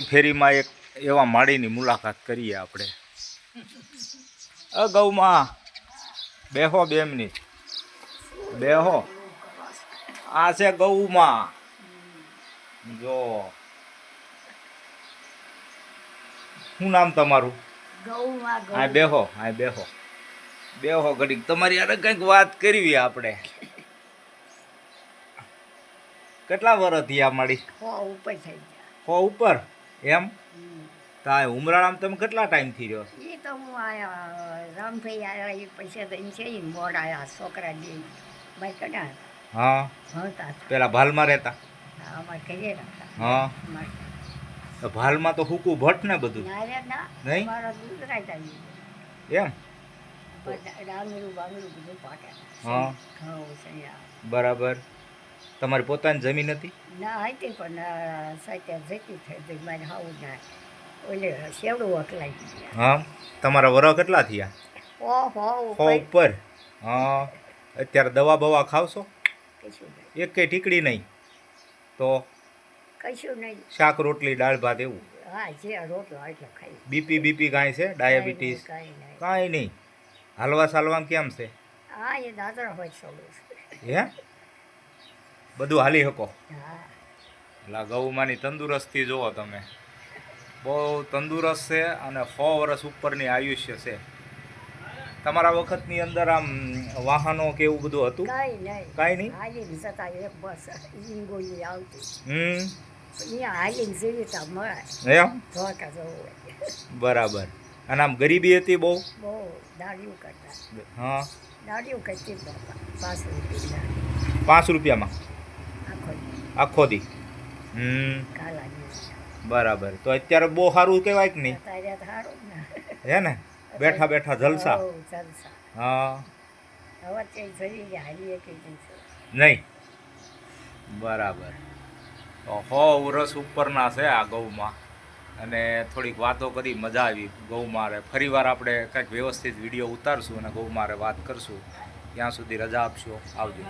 ફેરીમાં એક એવા માળીની મુલાકાત કરીએ આપણે. અગાઉમાં બેહો બેમની બેહો. આ છે ગૌમાં. જો. શું નામ તમારું? હા બેહો હા બેહો. બેહો ઘડીક. તમારી અરે કંઈક વાત કરવી આપણે. કેટલા વર્ષ થયા હો ઉપર થઈ ગયા. હો ઉપર? એમ. તા ઉમરાળામાં તમે કેટલા ટાઈમથી રહ્યો એ તો હું આયા રામભાઈ આયા એ પૈસા દઈને છે ઈ મોડ આયા છોકરા દે ભાઈ કડા હા. ભણતા પેલા ભાલમાં રહેતા? અમારે કહીએ હા. તો ભાલમાં તો હુકું ભટ્ટ ને બધું? ના રે ના. નહીં? મારા ગુજરાત આવી એમ? ડાંગરું બાંગરું બધું પાકે. હા. બરાબર. તમારી પોતાની જમીન હતી? ના હતી પણ સાચા જતી થઈ ગઈ મારે હાવું ના ઓલે સેવડું અકલાઈ હા? તમારા વર કેટલા થયા? ઓહો ઉપર? હા. અત્યારે દવા બવા ખાવશો? એક કઈ ઠીકડી નહીં? તો? કશું નહીં. શાક રોટલી દાળ ભાત એવું? હા જે રોટલો એટલો ખાઈ. બીપી બીપી કાંઈ છે? ડાયાબિટીસ? કાંઈ નહીં કાંઈ નહીં. હાલવા સાલવામાં કેમ છે? હા એ દાદરા હોય છે હે? બધું હાલી શકો. એટલે ગૌમાંની તંદુરસ્તી જુઓ તમે. બહુ તંદુરસ્ત છે અને સો વર્ષ ઉપરની આયુષ્ય છે. તમારા વખતની અંદર આમ વાહનો કે એવું બધું હતું? કાંઈ નહીં. કાંઈ નહીં? હાલીને જતા એક બસ ઈંગોલી આવતી. હમ. બરાબર. અને આમ ગરીબી હતી બહુ? બહુ દાડિયું કરતા. હા. દાડિયું કરતી પાંચ રૂપિયા પાંચ રૂપિયામાં? આખો દી. હમ. બરાબર. તો અત્યારે બહુ સારું કહેવાય કે નહીં? હે ને? બેઠા બેઠા જલસા. હા. નહીં બરાબર. તો ઉરસ ઉપરના છે આ ગૌમાં. અને થોડીક વાતો કરી મજા આવી ગૌમારે. ફરીવાર આપણે કંઈક વ્યવસ્થિત વીડિયો ઉતારશું અને ગૌમારે વાત કરશું. ત્યાં સુધી રજા આપશો. આવજો.